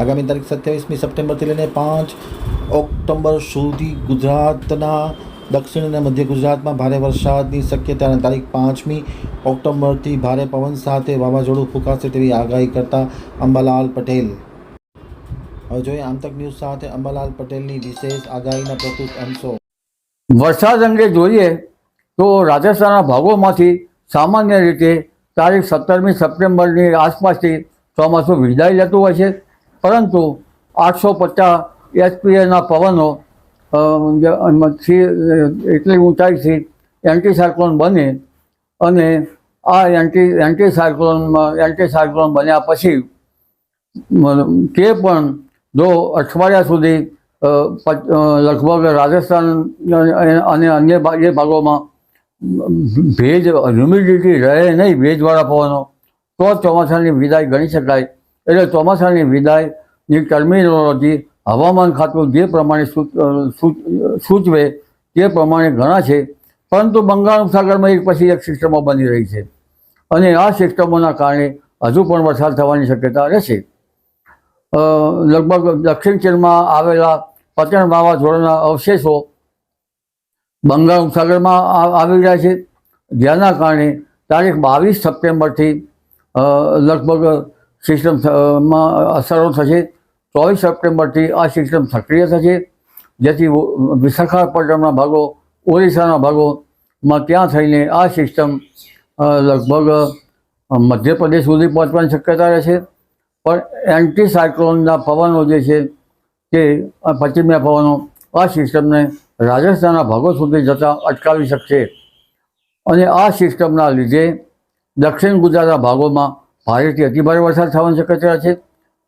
આગામી તારીખ સત્યાવીસમી સપ્ટેમ્બરથી લઈને પાંચ ઓક્ટોબર સુધી ગુજરાતના દક્ષિણ અને મધ્ય ગુજરાતમાં ભારે વરસાદની શક્યતા અને તારીખ પાંચમી ઓક્ટોબરથી ભારે પવન સાથે વાવાઝોડું ફૂંકાશે તેવી આગાહી કરતા અંબાલાલ પટેલ. હવે જોઈએ આમતક ન્યૂઝ સાથે અંબાલાલ પટેલની વિશેષ આગાહીના પ્રસ્તુત અંશો. વરસાદ અંગે જોઈએ તો રાજસ્થાનના ભાગોમાંથી સામાન્ય રીતે તારીખ સત્તરમી સપ્ટેમ્બરની આસપાસથી ચોમાસું વિદાય લેતું હોય છે. પરંતુ આઠસો પચાસ એચપીએના પવનો એટલી ઊંચાઈથી એન્ટી સાયક્લોન બને અને આ એન્ટી એન્ટી સાયક્લોનમાં બન્યા પછી તે પણ જો અઠવાડિયા સુધી લગભગ રાજસ્થાન અને- અને અન્ય એ ભાગોમાં ભેજ હ્યુમિડિટી રહે નહીં ભેજવાળા પવનો, તો ચોમાસાની વિદાય ગણી શકાય. એટલે ચોમાસાની વિદાયની ટર્મિનોલોજી હવામાન ખાતું જે પ્રમાણે સૂચ- સૂચ- સૂચવે તે પ્રમાણે ઘણા છે. પરંતુ બંગાળ ઉપસાગરમાં એક પછી એક સિસ્ટમો બની રહી છે. અને આ સિસ્ટમોના કારણે હજુ પણ વરસાદ થવાની શક્યતા રહેશે. લગભગ દક્ષિણ ચીનમાં આવેલા પતન વાવાઝોડાના અવશેષો બંગાળ ઉપસાગરમાં આવી રહ્યા છે. જેના કારણે તારીખ બાવીસ સપ્ટેમ્બરથી લગભગ સિસ્ટમમાં અસરો થશે, ચોવીસ સપ્ટેમ્બરથી આ સિસ્ટમ સક્રિય થશે. જેથી વિશાખાપટ્ટનમના ભાગો, ઓરિસ્સાના ભાગોમાં ત્યાં થઈને આ સિસ્ટમ લગભગ મધ્યપ્રદેશ સુધી પહોંચવાની શક્યતા રહેશે પણ એન્ટી સાયક્લોનના પવનો જે છે તે પશ્ચિમના પવનો આ સિસ્ટમને રાજસ્થાનના ભાગો સુધી જતાં અટકાવી શકશે. અને આ સિસ્ટમના લીધે દક્ષિણ ગુજરાતના ભાગોમાં ભારેથી અતિભારે વરસાદ થવાની શક્યતા છે.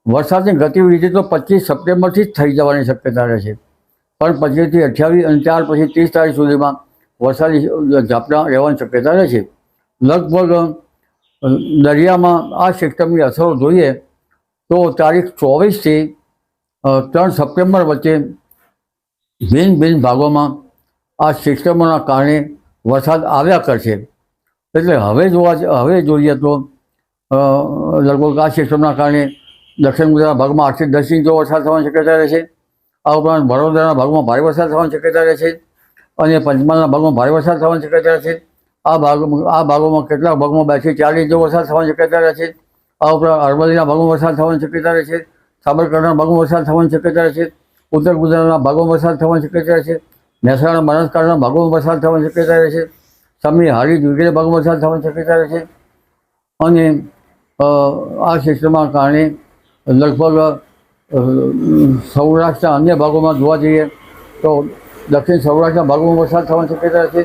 વરસાદની ગતિવિધિ તો પચીસ સપ્ટેમ્બરથી જ થઈ જવાની શક્યતા રહેશે પણ પચીસથી અઠ્યાવીસ અને ત્યાર પછી ત્રીસ તારીખ સુધીમાં વરસાદી ઝાપટા રહેવાની શક્યતા રહેશે લગભગ દરિયામાં આ સિસ્ટમની અસરો જોઈએ તો તારીખ ચોવીસથી ત્રણ સપ્ટેમ્બર વચ્ચે ભિન્ન ભિન્ન ભાગોમાં આ સિસ્ટમોના કારણે વરસાદ આવ્યા કરશે. એટલે હવે જોવા હવે જોઈએ તો લગભગ આ સિસ્ટમના કારણે દક્ષિણ ગુજરાતના ભાગમાં આઠથી દસ ઇંચો વરસાદ થવાની શક્યતા રહેશે આ ઉપરાંત વડોદરાના ભાગમાં ભારે વરસાદ થવાની શક્યતા રહેશે અને પંચમહાલના ભાગમાં ભારે વરસાદ થવાની શક્યતા રહેશે. આ ભાગોમાં આ ભાગોમાં કેટલાક ભાગમાં બેથી ચાર ઇંચો વરસાદ થવાની શક્યતા રહેશે. આ ઉપરાંત અરવલ્લીના ભાગમાં વરસાદ થવાની શક્યતા રહેશે સાબરકાંઠાના ભાગમાં વરસાદ થવાની શક્યતા રહેશે ઉત્તર ગુજરાતના ભાગોમાં વરસાદ થવાની શક્યતા રહેશે મહેસાણા બનાસકાંઠાના ભાગોમાં વરસાદ થવાની શક્યતા રહેશે સમી હારીજ વગેરે ભાગમાં વરસાદ થવાની શક્યતા રહેશે અને અ, આ ક્ષેત્રમાં કારણે લગભગ સૌરાષ્ટ્રના અન્ય ભાગોમાં જોવા જઈએ તો દક્ષિણ સૌરાષ્ટ્રના ભાગોમાં વરસાદ થવાની શક્યતા રહેશે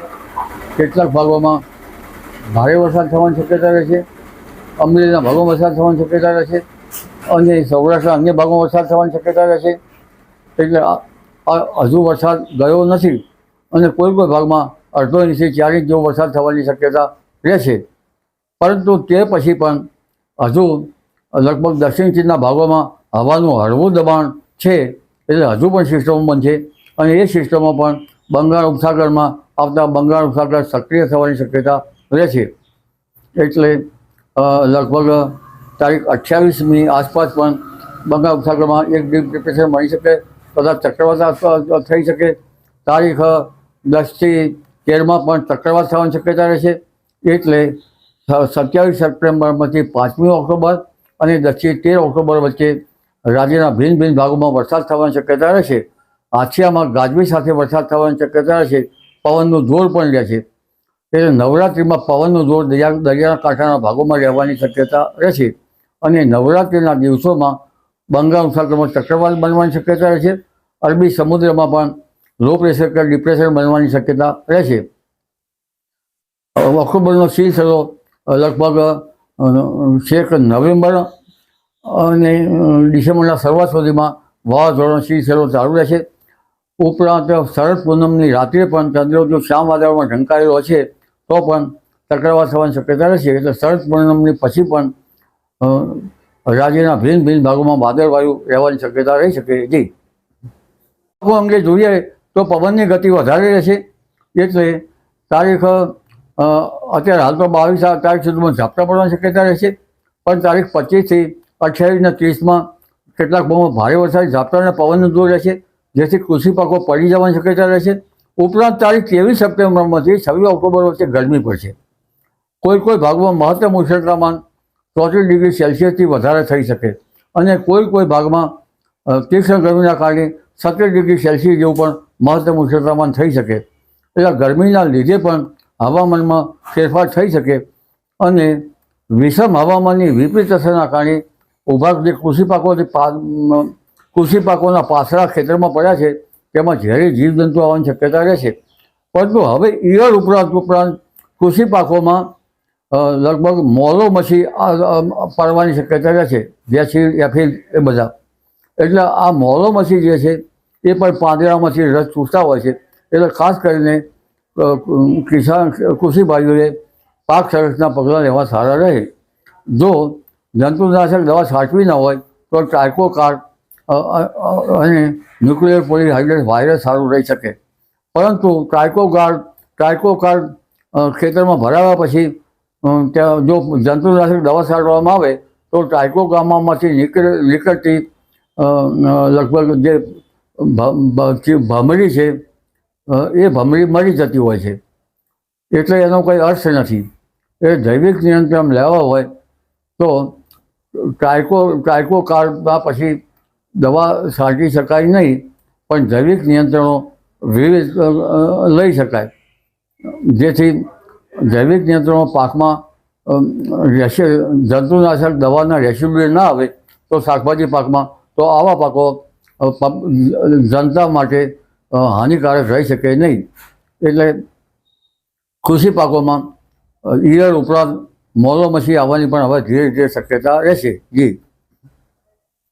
કેટલાક ભાગોમાં ભારે વરસાદ થવાની શક્યતા રહેશે અમરેલીના ભાગોમાં વરસાદ થવાની શક્યતા રહેશે અને સૌરાષ્ટ્રના અન્ય ભાગોમાં વરસાદ થવાની શક્યતા રહેશે એટલે હજુ વરસાદ ગયો નથી અને કોઈ કોઈ ભાગમાં અડધો ઇંચથી ચાર ઇંચ જેવો વરસાદ થવાની શક્યતા રહેશે પરંતુ તે પછી પણ હજુ લગભગ દક્ષિણ ચીનના ભાગોમાં હવાનું હળવું દબાણ છે એટલે હજુ પણ સિસ્ટમો બનશે અને એ સિસ્ટમો પણ બંગાળ ઉપસાગરમાં આવતા બંગાળ ઉપસાગર સક્રિય થવાની શક્યતા રહેશે એટલે લગભગ તારીખ અઠ્યાવીસમી આસપાસ પણ બંગાળ ઉપસાગરમાં એક ડીપ ડિપ્રેશન બની શકે, કદાચ ચક્રવાત થઈ શકે. તારીખ દસથી તેરમાં પણ ચક્રવાત થવાની શક્યતા રહેશે એટલે સત્યાવીસ સપ્ટેમ્બરમાંથી પાંચમી ઓક્ટોબર અને દસથી તેર ઓક્ટોબર વચ્ચે રાજ્યના ભિન્ન ભિન્ન ભાગોમાં વરસાદ થવાની શક્યતા રહેશે. આથિયામાં ગાજવી સાથે વરસાદ થવાની શક્યતા રહેશે. પવનનું જોર પણ રહેશે એટલે નવરાત્રિમાં પવનનું જોર દરિયા દરિયાના કાંઠાના ભાગોમાં રહેવાની શક્યતા રહેશે અને નવરાત્રિના દિવસોમાં બંગાળ ઉપસાગરમાં ચક્રવાત બનવાની શક્યતા રહેશે. અરબી સમુદ્રમાં પણ લો પ્રેશર કે ડિપ્રેશન બનવાની શક્યતા રહેશે. ઓક્ટોબરનો સિલસિલો લગભગ છેક નવેમ્બર અને ડિસેમ્બરના શરૂઆત સુધીમાં વાવાઝોડાનો સિલસિલો ચાલુ રહેશે. ઉપરાંત શરદ પૂનમની રાત્રે પણ ચંદ્ર જો શ્યામ વાદળમાં ઢંકાયેલો છે તો પણ ચક્રવાત થવાની શક્યતા રહેશે. એટલે શરદ પૂનમની પછી પણ રાજ્યના ભિન્ન ભિન્ન ભાગોમાં વાદળવાયુ રહેવાની શક્યતા રહી શકે ભાગો અંગે જોઈએ તો પવનની ગતિ વધારે રહેશે. એટલે તારીખ અત્યારે હાલ તો બાવીસ તારીખ સુધીમાં ઝાપટા પડવાની શક્યતા રહેશે. પણ તારીખ પચીસથી અઠ્યાવીસ ને ત્રીસમાં કેટલાક ભાવમાં ભારે વરસાદ, ઝાપટા અને પવનનું જોર રહેશે, જેથી કૃષિ પાકો પડી જવાની શક્યતા રહેશે. ઉપરાંત તારીખ ત્રેવીસ સપ્ટેમ્બરમાંથી છવ્વીસ ઓક્ટોબર વચ્ચે ગરમી પડશે. કોઈ કોઈ ભાગમાં મહત્તમ ઉષ્ણતામાન ચોત્રીસ ડિગ્રી સેલ્સિયસથી વધારે થઈ શકે અને કોઈ કોઈ ભાગમાં તીક્ષ્ણ ગરમીના કારણે સત્તર ડિગ્રી સેલ્સિયસ જેવું પણ મહત્તમ ઉષ્ણતામાન થઈ શકે. એટલે ગરમીના લીધે પણ હવામાનમાં ફેરફાર થઈ શકે અને વિષમ હવામાનની વિપરીત અસરના કારણે ઊભા જે કૃષિ પાકોથી કૃષિ પાકોના પાછળા ખેતરમાં પડ્યા છે, તેમાં ઝેરી જીવજંતુ આવવાની શક્યતા રહેશે પરંતુ હવે ઈયળ ઉપરાંત ઉપરાંત કૃષિ પાકોમાં લગભગ મોલો મછી પાડવાની શક્યતા રહે છે જેસી એફિલ એ બધા. એટલે આ મોલો મછી જે છે, એ પણ પાંદડામાંથી રસ ચૂસતા હોય છે. એટલે ખાસ કરીને કિસાન કૃષિભાઈઓએ પાક સંરક્ષણના પગલાં લેવા સારા રહે. જો જંતુનાશક દવા છાંટવી ન હોય તો ટાઇકોકાર અને ન્યુક્લિયર પોલીહાઇડ્રેટ વાયરસ સારું રહી શકે. પરંતુ ટ્રાયકો કાર્ડ ટ્રાયકો કાર્ડ અ, ખેતરમાં ભરાવ્યા પછી ત્યાં જો જંતુનાશક દવા છાંટવામાં આવે તો ટ્રાયકો ગામામાંથી નીકળ નીકળતી લગભગ જે ભમરી છે એ ભમરી મરી જતી હોય છે. એટલે એનો કોઈ અર્થ નથી. એ જૈવિક નિયંત્રણ લેવા હોય તો ટ્રાયકો ટ્રાયકો કાર્ડમાં પછી દવા છાંટી શકાય નહીં, પણ જૈવિક નિયંત્રણો વિવિધ લઈ શકાય. જેથી જૈવિક નિયંત્રણો પાકમાં રેસી જંતુનાશક દવાના રેસિડ્યુ ના આવે તો શાકભાજી પાકમાં તો આવા પાકો જનતા માટે હાનિકારક રહી શકે નહીં. એટલે કૃષિ પાકોમાં ઈયળ ઉપરાંત મોલો મછી આવવાની પણ હવે ધીરે ધીરે શક્યતા રહેશે. જી.